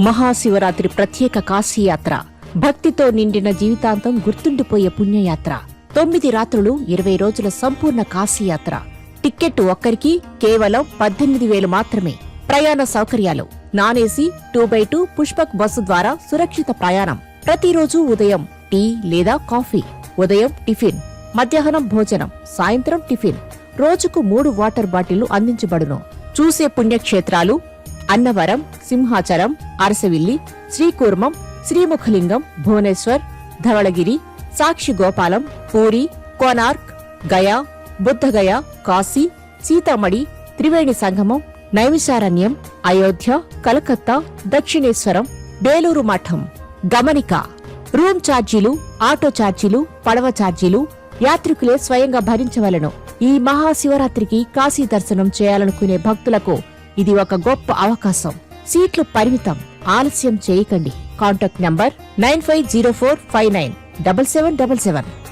మహాశివరాత్రి ప్రత్యేక కాశీయాత్ర. భక్తితో నిండిన జీవితాంతం గుర్తుండిపోయే పుణ్యయాత్ర. తొమ్మిది రాత్రులు ఇరవై రోజుల సంపూర్ణ కాశీయాత్ర. టిక్కెట్ ఒక్కరికి కేవలం పద్దెనిమిది వేలు మాత్రమే. ప్రయాణ సౌకర్యాలు. నానేసి two by two Pushpak bus ద్వారా సురక్షిత ప్రయాణం. ప్రతిరోజు ఉదయం టీ లేదా కాఫీ. ఉదయం టిఫిన్. మధ్యాహ్నం భోజనం. సాయంత్రం టిఫిన్. రోజుకు మూడు వాటర్ బాటిళ్ళు అందించబడును. చూసే పుణ్యక్షేత్రాలు అన్నవరం సింహాచలం అరసవిల్లి శ్రీకూర్మం శ్రీముఖలింగం భువనేశ్వర్ ధవళగిరి సాక్షి గోపాలం పూరి కోనార్క్ గయా బుద్ధగయ కాశీ సీతామణి త్రివేణి సంగమం నైమిషారణ్యం అయోధ్య కలకత్తా దక్షిణేశ్వరం బేలూరు మఠం. గమనిక. రూమ్ ఛార్జీలు ఆటో ఛార్జీలు పడవ ఛార్జీలు యాత్రికులే స్వయంగా భరించవలను. ఈ మహాశివరాత్రికి కాశీ దర్శనం చేయాలనుకునే భక్తులకు ఇది ఒక గొప్ప అవకాశం. సీట్లు పరిమితం. ఆలస్యం చేయకండి. Contact number nine five zero four five nine double seven double seven.